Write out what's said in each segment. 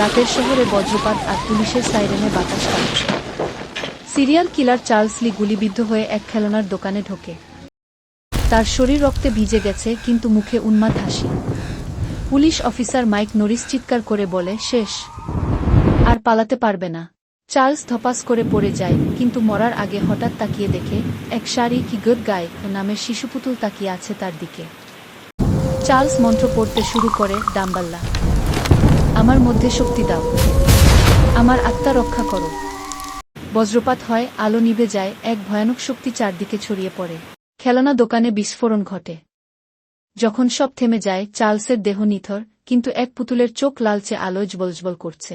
রাতের শহরে বজ্রপাত আর পুলিশের সাইরেনে বাতাস সিরিয়াল কিলার চার্লস লি গুলিবিদ্ধ হয়ে এক খেলনার দোকানে ঢোকে। তার শরীর রক্তে ভিজে গেছে, কিন্তু মুখে উন্মাদ হাসি। পুলিশ অফিসার মাইক নরিস চিৎকার করে বলে, শেষ। আর পালাতে পারবে না। চার্লস ধপাস করে পড়ে যায়, কিন্তু মরার আগে হঠাৎ তাকিয়ে দেখে, এক শাড়ি কি গুড গায়ে নামের শিশুপুতুল তাকিয়ে আছে তার দিকে। চার্লস মন্ত্র পড়তে শুরু করে ডাম্বাল্লা আমার মধ্যে শক্তি দাও। আমার আত্মা রক্ষা করো। বজ্রপাত হয়, আলো নিভে যায়, এক ভয়ানক শক্তি চারদিকে ছড়িয়ে পড়ে। খেলনা দোকানে বিস্ফোরণ ঘটে। যখন সব থেমে যায়, চার্লসের দেহ নিথর, কিন্তু এক পুতুলের চোখ লালচে আলোয় জ্বলজ্বল করছে।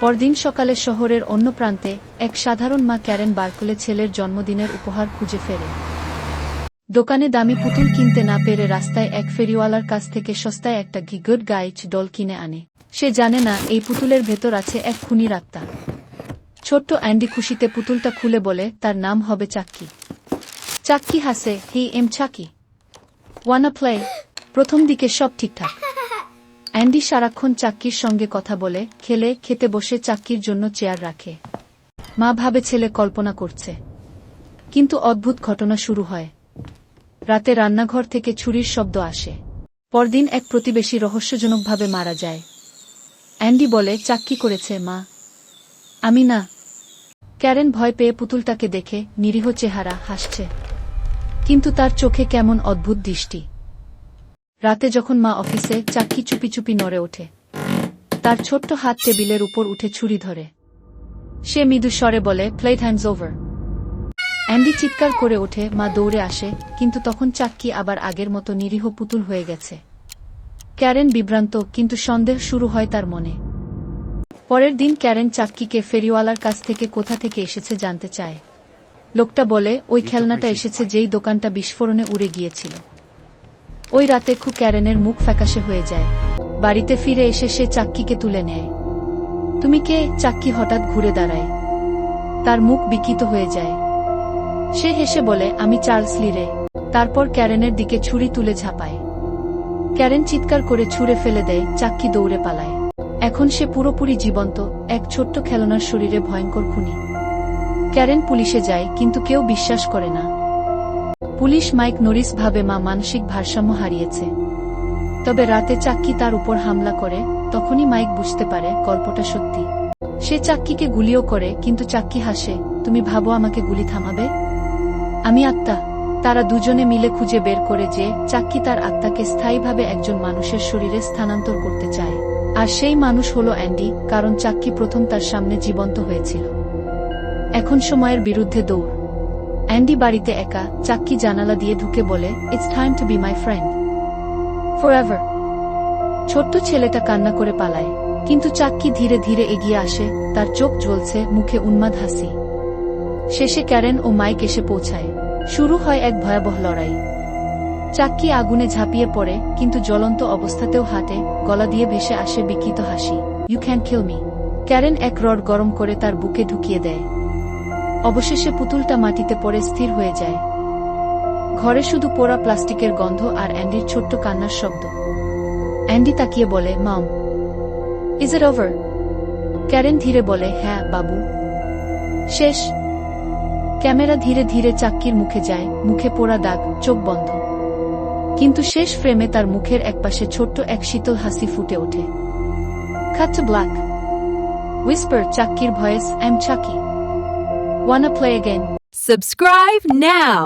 পরদিন সকালে শহরের অন্য প্রান্তে এক সাধারণ মা ক্যারেন বার্কলে ছেলের জন্মদিনের উপহার খুঁজে ফেরে। দোকানে দামি পুতুল কিনতে না পেরে রাস্তায় এক ফেরিওয়ালার কাছ থেকে সস্তায় একটা গিগড গাইচ ডল কিনে আনে। সে জানে না, এই পুতুলের ভেতর আছে এক খুনির আত্মা ছোট্ট অ্যান্ডি খুশিতে পুতুলটা খুলে বলে, তার নাম হবে চাক্কি। চাক্কি হাসে, হি এম চাকি ওয়ানা প্লে প্রথম দিকে সব ঠিকঠাক। অ্যান্ডি সারাক্ষণ চাক্কির সঙ্গে কথা বলে, খেলে, খেতে বসে চাক্কির জন্য চেয়ার রাখে। মা ভাবে ছেলে কল্পনা করছে। কিন্তু অদ্ভুত ঘটনা শুরু হয়। রাতে রান্নাঘর থেকে ছুরির শব্দ আসে। পরদিন এক প্রতিবেশী রহস্যজনকভাবে মারা যায়। অ্যান্ডি বলে, চাক্কি করেছে, মা। আমি না। ক্যারেন ভয় পেয়ে পুতুলটাকে দেখে নিরীহ চেহারা হাসছে। কিন্তু তার চোখে কেমন অদ্ভুত দৃষ্টি। রাতে যখন মা অফিসে, চাক্কি চুপি চুপি নড়ে ওঠে। তার ছোট্ট হাত টেবিলের উপর উঠে ছুরি ধরে। সে মৃদু স্বরে বলে প্লেট হ্যান্ডস ওভার অ্যান্ডি চিৎকার করে ওঠে মা দৌড়ে আসে কিন্তু তখন চাক্কি আবার আগের মতো নিরীহ পুতুল হয়ে গেছে। ক্যারেন বিভ্রান্ত কিন্তু সন্দেহ শুরু হয় তার মনে। পরের দিন ক্যারেন চাক্কিকে ফেরিওয়ালার কাছ থেকে কোথা থেকে এসেছে জানতে চায়। লোকটা বলে ওই খেলনাটা এসেছে যেই দোকানটা বিস্ফোরণে উড়ে গিয়েছিল। ওই রাতে খু ক্যারেনের মুখ ফ্যাকাশে হয়ে যায়। বাড়িতে ফিরে এসে সে চাক্কিকে তুলে নেয়। তুমি কে? চাক্কি হঠাৎ ঘুরে দাঁড়ায়। তার মুখ বিকিত হয়ে যায়। সে হেসে বলে, আমি চার্লস লিরে তারপর ক্যারেনের দিকে ছুরি তুলে ঝাঁপায়। ক্যারেন চিৎকার করে ছুঁড়ে ফেলে দেয়, চাক্কি দৌড়ে পালায়। এখন সে পুরোপুরি জীবন্ত, এক ছোট্ট খেলনার শরীরে ভয়ঙ্কর খুনি। ক্যারেন পুলিশে যায়, কিন্তু কেউ বিশ্বাস করে না। পুলিশ মাইক নরিস ভাবে, মা, মানসিক ভারসাম্য হারিয়েছে। তবে রাতে চাক্কি তার উপর হামলা করে, তখনই মাইক বুঝতে পারে, গল্পটা সত্যি। সে চাক্কিকে গুলিও করে, কিন্তু চাক্কি হাসে, তুমি ভাবো আমাকে গুলি থামাবে? আমি আত্মা। তারা দুজনে মিলে খুঁজে বের করে যে চাক্কি তার আত্মাকে স্থায়ীভাবে একজন মানুষের শরীরে স্থানান্তর করতে চায়। আর সেই মানুষ হল অ্যান্ডি, কারণ চাক্কি প্রথম তার সামনে জীবন্ত হয়েছিল। এখন সময়ের বিরুদ্ধে দৌড়। অ্যান্ডি বাড়িতে একা, চাক্কি জানালা দিয়ে ঢুকে বলে it's time to be my friend forever ছোট্ট ছেলেটা কান্না করে পালায়, কিন্তু চাক্কি ধীরে ধীরে এগিয়ে আসে, তার চোখ জ্বলছে, মুখে উন্মাদ হাসি। শেষে ক্যারেন ও মাইক এসে পৌঁছায়। শুরু হয় এক ভয়াবহ লড়াই। চাক্কি আগুনে ঝাঁপিয়ে পড়ে, কিন্তু জ্বলন্ত অবস্থাতেও হাঁটে, গলা দিয়ে ভেসে আসে বিকৃত হাসি। You can kill me Karen এক রড গরম করে তার বুকে ঢুকিয়ে দেয়। অবশেষে পুতুলটা মাটিতে পড়ে স্থির হয়ে যায়। ঘরে শুধু পোড়া প্লাস্টিকের গন্ধ আর অ্যান্ডির ছোট্ট কান্নার শব্দ। অ্যান্ডি তাকিয়ে বলে, mom is it over Karen ধীরে বলে হ্যাঁ বাবু। শেষ। ক্যামেরা ধীরে ধীরে চাক্কির মুখে যায়, মুখে পোড়া দাগ, চোখ বন্ধ। কিন্তু শেষ ফ্রেমে তার মুখের একপাশে ছোট্ট এক শীতল হাসি ফুটে ওঠে। খাচ্ছ black whisper চাক্কির voice M Chucky one play again. Subscribe now